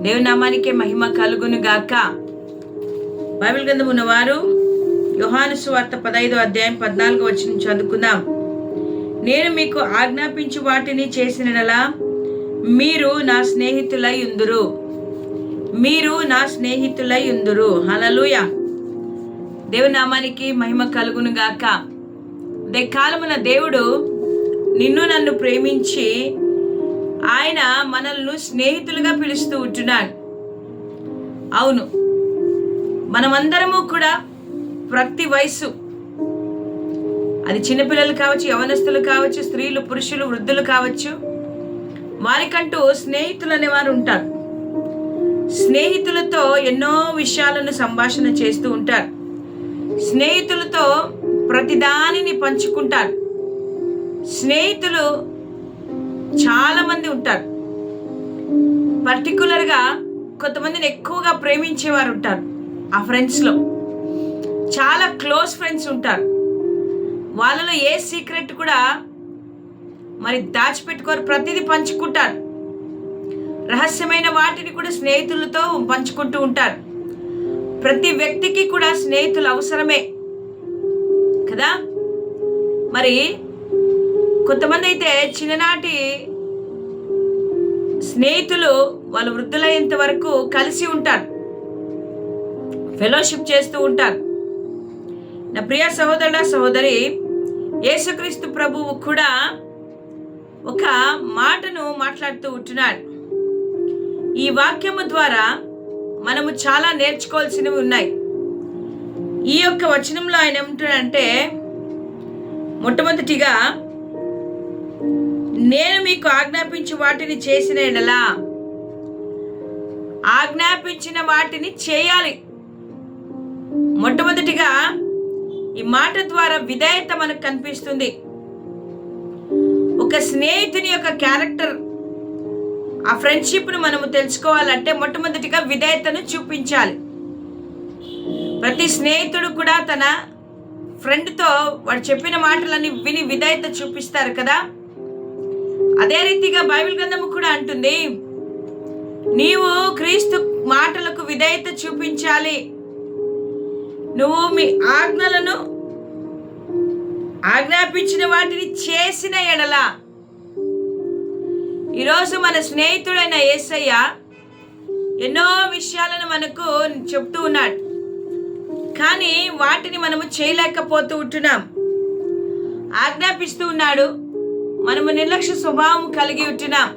దేవునామానికే మహిమ కలుగును గాక బైబిల్ గ్రంథం ఉన్నవారు యోహాను సువార్త పదైదో అధ్యాయం పద్నాలుగు వచ్చిన చదువుకుందాం. నేను మీకు ఆజ్ఞాపించు వాటిని చేసినలా మీరు నా స్నేహితులై ఉందురు. మీరు నా స్నేహితులై ఉందురు. హలలుయ దేవునామానికి మహిమ కలుగును గాక కాలమున దేవుడు నిన్ను నన్ను ప్రేమించి ఆయన మనల్ని స్నేహితులుగా పిలుస్తూ ఉంటున్నాడు. అవును. మనమందరము కూడా ప్రతి వయసు అది చిన్నపిల్లలు కావచ్చు యవనస్తులు కావచ్చు స్త్రీలు పురుషులు వృద్ధులు కావచ్చు వారికంటూ స్నేహితులు అనేవారు ఉంటారు. స్నేహితులతో ఎన్నో విషయాలను సంభాషణ చేస్తూ ఉంటారు. స్నేహితులతో ప్రతిదానిని పంచుకుంటారు. స్నేహితులు చాలామంది ఉంటారు. పర్టికులర్గా కొంతమందిని ఎక్కువగా ప్రేమించేవారు ఉంటారు ఆ ఫ్రెండ్స్లో చాలా క్లోజ్ ఫ్రెండ్స్ ఉంటారు. వాళ్ళలో ఏ సీక్రెట్ కూడా మరి దాచిపెట్టుకోరు ప్రతిదీ పంచుకుంటారు. రహస్యమైన వాటిని కూడా స్నేహితులతో పంచుకుంటూ ఉంటారు. ప్రతి వ్యక్తికి కూడా స్నేహితులు అవసరమే. కదా? మరి కొంతమంది అయితే చిన్ననాటి స్నేహితులు వాళ్ళు వృద్ధులయ్యేంత వరకు కలిసి ఉంటారు. ఫెలోషిప్ చేస్తూ ఉంటారు. నా ప్రియ సహోదరుడ సహోదరి యేసుక్రీస్తు ప్రభువు కూడా ఒక మాటను మాట్లాడుతూ ఉంటున్నాడు. ఈ వాక్యము ద్వారా మనము చాలా నేర్చుకోవాల్సినవి ఉన్నాయి. ఈ యొక్క వచనంలో ఆయన ఏమంటాడంటే మొట్టమొదటిగా నేను మీకు ఆజ్ఞాపించి వాటిని చేసిన ఎడలా ఆజ్ఞాపించిన వాటిని చేయాలి. మొట్టమొదటిగా ఈ మాట ద్వారా విధేయత మనకు కనిపిస్తుంది. ఒక స్నేహితుని యొక్క క్యారెక్టర్ ఆ ఫ్రెండ్షిప్ను మనము తెలుసుకోవాలంటే మొట్టమొదటిగా విధేయతను చూపించాలి. ప్రతి స్నేహితుడు కూడా తన ఫ్రెండ్తో వాడు చెప్పిన మాటలన్నీ విని విధేయత చూపిస్తారు కదా. అదే రీతిగా బైబిల్ గ్రంథము కూడా అంటుంది నీవు క్రీస్తు మాటలకు విధేయత చూపించాలి. నువ్వు మీ ఆజ్ఞలను ఆజ్ఞాపించిన వాటిని చేసిన ఎడల. ఈరోజు మన స్నేహితుడైన ఏసయ్య ఎన్నో విషయాలను మనకు చెప్తూ ఉన్నాడు. కానీ వాటిని మనము చేయలేకపోతూ ఉంటున్నాం. ఆజ్ఞాపిస్తూ ఉన్నాడు మనము నిర్లక్ష్య స్వభావం కలిగి ఉంటున్నాం.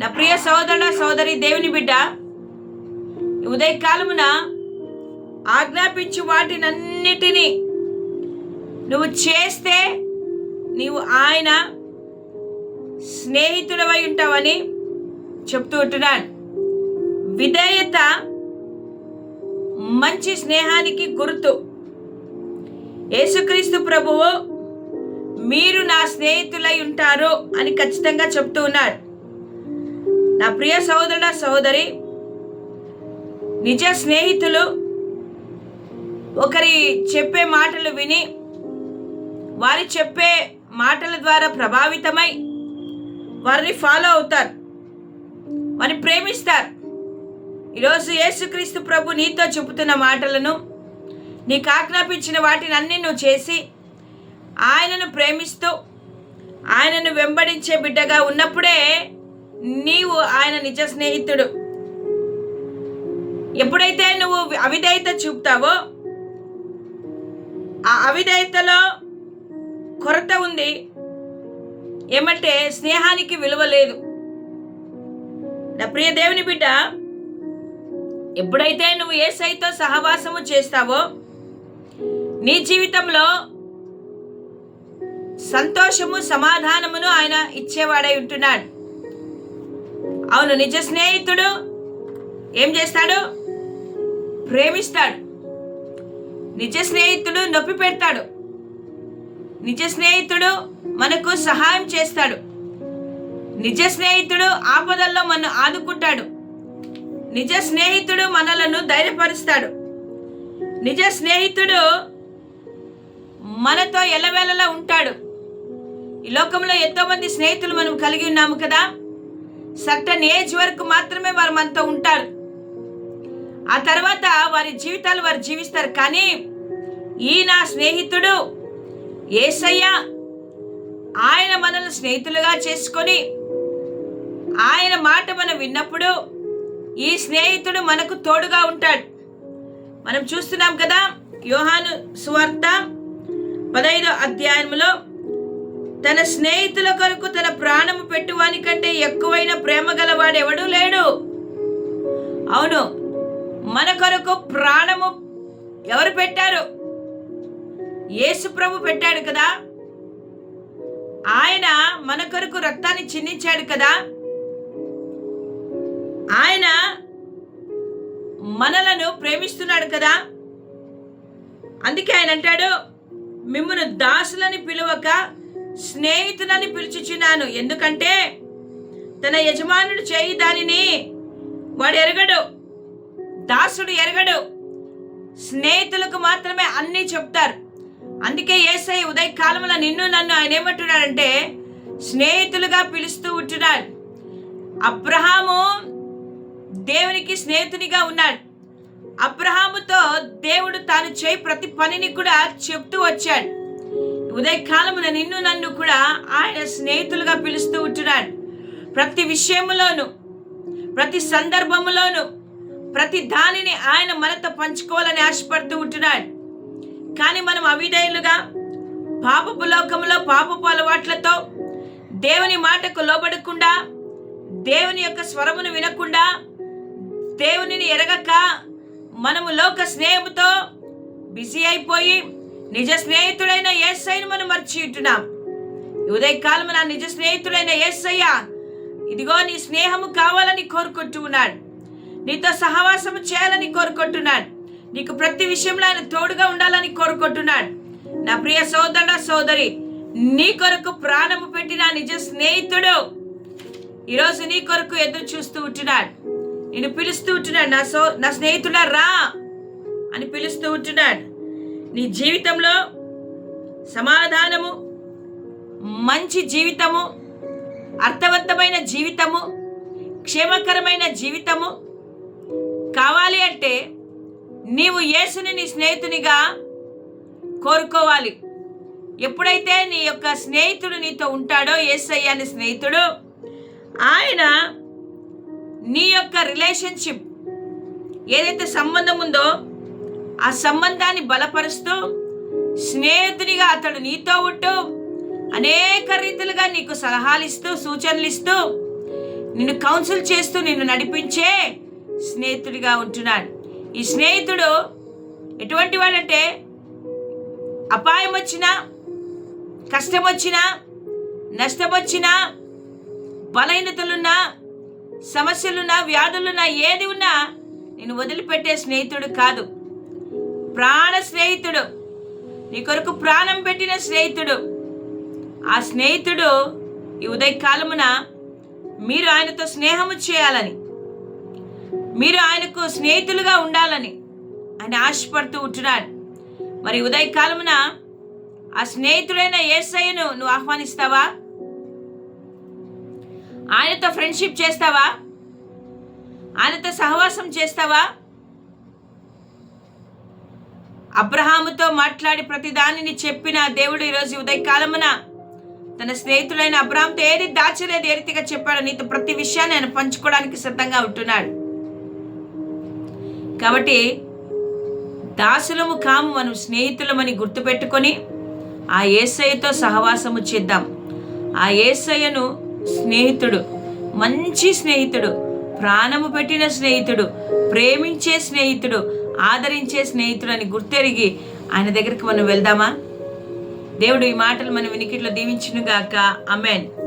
నా ప్రియ సోదరుడ సోదరి దేవుని బిడ్డ ఉదయకాలమున ఆజ్ఞాపించు వాటినన్నిటినీ నువ్వు చేస్తే నీవు ఆయన స్నేహితుడవై ఉంటావని చెప్తూ ఉంటున్నాను. విధేయత మంచి స్నేహానికి గుర్తు. యేసుక్రీస్తు ప్రభువు మీరు నా స్నేహితులై ఉంటారు అని ఖచ్చితంగా చెప్తూ ఉన్నాడు. నా ప్రియ సహోదరుడ సహోదరి నిజ స్నేహితులు ఒకరి చెప్పే మాటలు విని వారి చెప్పే మాటల ద్వారా ప్రభావితమై వారిని ఫాలో అవుతారు. వారిని ప్రేమిస్తారు. ఈరోజు యేసుక్రీస్తు ప్రభు నీతో చెబుతున్న మాటలను నీకు ఆజ్ఞాపించిన వాటిని అన్ని నువ్వు చేసి ఆయనను ప్రేమిస్తూ ఆయనను వెంబడించే బిడ్డగా ఉన్నప్పుడే నీవు ఆయన నిజ స్నేహితుడు. ఎప్పుడైతే నువ్వు అవిధేయత చూపుతావో ఆ అవిధేయతలో కొరత ఉంది. ఏమంటే స్నేహానికి విలువ లేదు. నా ప్రియ దేవుని బిడ్డ ఎప్పుడైతే నువ్వు ఏ సైతో సహవాసము చేస్తావో నీ జీవితంలో సంతోషము సమాధానమును ఆయన ఇచ్చేవాడై ఉంటున్నాడు. అవును నిజ స్నేహితుడు ఏం చేస్తాడు? ప్రేమిస్తాడు. నిజ స్నేహితుడు నొప్పి పెడతాడు. నిజ స్నేహితుడు మనకు సహాయం చేస్తాడు. నిజ స్నేహితుడు ఆపదల్లో మనం ఆదుకుంటాడు. నిజ స్నేహితుడు మనలను ధైర్యపరుస్తాడు. నిజ స్నేహితుడు మనతో ఎలవేళలా ఉంటాడు. ఈ లోకంలో ఎంతో మంది స్నేహితులు మనం కలిగి ఉన్నాము కదా? సర్టన్ ఏజ్ వరకు మాత్రమే వారు మనతో ఉంటారు. ఆ తర్వాత వారి జీవితాలు వారు జీవిస్తారు. కానీ ఈ నా స్నేహితుడు ఏసయ్య ఆయన మనల్ని స్నేహితులుగా చేసుకొని ఆయన మాట మనం విన్నప్పుడు ఈ స్నేహితుడు మనకు తోడుగా ఉంటాడు. మనం చూస్తున్నాం కదా యోహాను సువార్త పదైదో అధ్యాయంలో తన స్నేహితుల కొరకు తన ప్రాణము పెట్టువాని కంటే ఎక్కువైన ప్రేమ గలవాడు ఎవడూ లేడు. అవును మన కొరకు ప్రాణము ఎవరు పెట్టారు? యేసు ప్రభు పెట్టాడు కదా? ఆయన మన కొరకు రక్తాన్ని చిందించాడు కదా? ఆయన మనలను ప్రేమిస్తున్నాడు కదా? అందుకే ఆయన అంటాడు మిమ్మల్ని దాసులని పిలువక స్నేహితులని పిలుచుచున్నాను. ఎందుకంటే తన యజమానుడు చేయి దానిని వాడు ఎరగడు దాసుడు ఎరగడు. స్నేహితులకు మాత్రమే అన్నీ చెప్తారు. అందుకే ఏసై ఉదయ కాలంలో నిన్ను నన్ను ఆయన ఏమంటున్నాడంటే స్నేహితులుగా పిలుస్తూ ఉంటున్నాడు. అబ్రహాము దేవునికి స్నేహితునిగా ఉన్నాడు. అబ్రహాముతో దేవుడు తాను చేయి ప్రతి పనిని కూడా చెప్తూ వచ్చాడు. ఉదయకాలమున నిన్ను నన్ను కూడా ఆయన స్నేహితులుగా పిలుస్తూ ఉంటున్నాడు. ప్రతి విషయములోను ప్రతి సందర్భములోను ప్రతి దానిని ఆయన మనతో పంచుకోవాలని ఆశపడుతూ ఉంటున్నాడు. కానీ మనం అవిధేయులుగా పాపపు లోకంలో పాపపు అలవాట్లతో దేవుని మాటకు లోబడకుండా దేవుని యొక్క స్వరమును వినకుండా దేవునిని ఎరగక మనము లోక స్నేహముతో బిజీ అయిపోయి నిజ స్నేహితుడైన ఏసైను మనం మర్చి ఉంటున్నాం ఉదయకాలం నా నిజ స్నేహితుడైన ఏసయ్య ఇదిగో నీ స్నేహము కావాలని కోరుకుంటూ ఉన్నాడు. నీతో సహవాసము చేయాలని కోరుకుంటున్నాడు. నీకు ప్రతి విషయంలో ఆయన తోడుగా ఉండాలని కోరుకుంటున్నాడు. నా ప్రియ సోదరుడ సోదరి నీ కొరకు ప్రాణము పెట్టిన నిజ స్నేహితుడు ఈరోజు నీ కొరకు ఎదురు చూస్తూ ఉంటున్నాడు. నేను పిలుస్తూ ఉంటున్నాడు. నా సో నా స్నేహితుడా రా అని పిలుస్తూ ఉంటున్నాడు. నీ జీవితంలో సమాధానము మంచి జీవితము అర్థవంతమైన జీవితము క్షేమకరమైన జీవితము కావాలి అంటే నీవు యేసుని నీ స్నేహితునిగా కోరుకోవాలి. ఎప్పుడైతే నీ యొక్క స్నేహితుడు నీతో ఉంటాడో యేసయ్య అనే స్నేహితుడు ఆయన నీ యొక్క రిలేషన్షిప్ ఏదైతే సంబంధం ఉందో ఆ సంబంధాన్ని బలపరుస్తూ స్నేహితునిగా అతడు నీతో ఉంటూ అనేక రీతిలుగా నీకు సలహాలు ఇస్తూ సూచనలు ఇస్తూ నిన్ను కౌన్సిల్ చేస్తూ నిన్ను నడిపించే స్నేహితుడిగా ఉంటున్నాడు. ఈ స్నేహితుడు ఎటువంటి వాడంటే అపాయం వచ్చినా కష్టం వచ్చినా నష్టం వచ్చినా బలహీనతలున్నా సమస్యలున్నా వ్యాధులున్నా ఏది ఉన్నా నేను వదిలిపెట్టే స్నేహితుడు కాదు. ప్రాణ స్నేహితుడు. నీ కొరకు ప్రాణం పెట్టిన స్నేహితుడు. ఆ స్నేహితుడు ఈ ఉదయకాలమున మీరు ఆయనతో స్నేహము చేయాలని మీరు ఆయనకు స్నేహితులుగా ఉండాలని ఆయన ఆశపడుతూ ఉంటున్నాడు. మరి ఉదయకాలమున ఆ స్నేహితుడైన ఏసయ్యను నువ్వు ఆహ్వానిస్తావా? ఆయనతో ఫ్రెండ్షిప్ చేస్తావా? ఆయనతో సహవాసం చేస్తావా? అబ్రహాముతో మాట్లాడి ప్రతి దానిని చెప్పిన దేవుడు ఈరోజు ఉదయకాలమున తన స్నేహితుడైన అబ్రహాంతో ఏది దాచలేదు ఏ రీతిగా చెప్పాడో నీతో ప్రతి విషయాన్ని ఆయన పంచుకోవడానికి సిద్ధంగా ఉంటున్నాడు. కాబట్టి దాసులము కాము మనం స్నేహితులమని గుర్తుపెట్టుకొని ఆ ఏసయ్యతో సహవాసము చేద్దాం. ఆ ఏసయ్యను స్నేహితుడు మంచి స్నేహితుడు ప్రాణము పెట్టిన స్నేహితుడు ప్రేమించే స్నేహితుడు ఆదరించే స్నేహితుడని గుర్తెరిగి ఆయన దగ్గరికి మనం వెళ్దామా? దేవుడు ఈ మాటలు మన వినికిట్లో దీవించునుగాక. అమెన్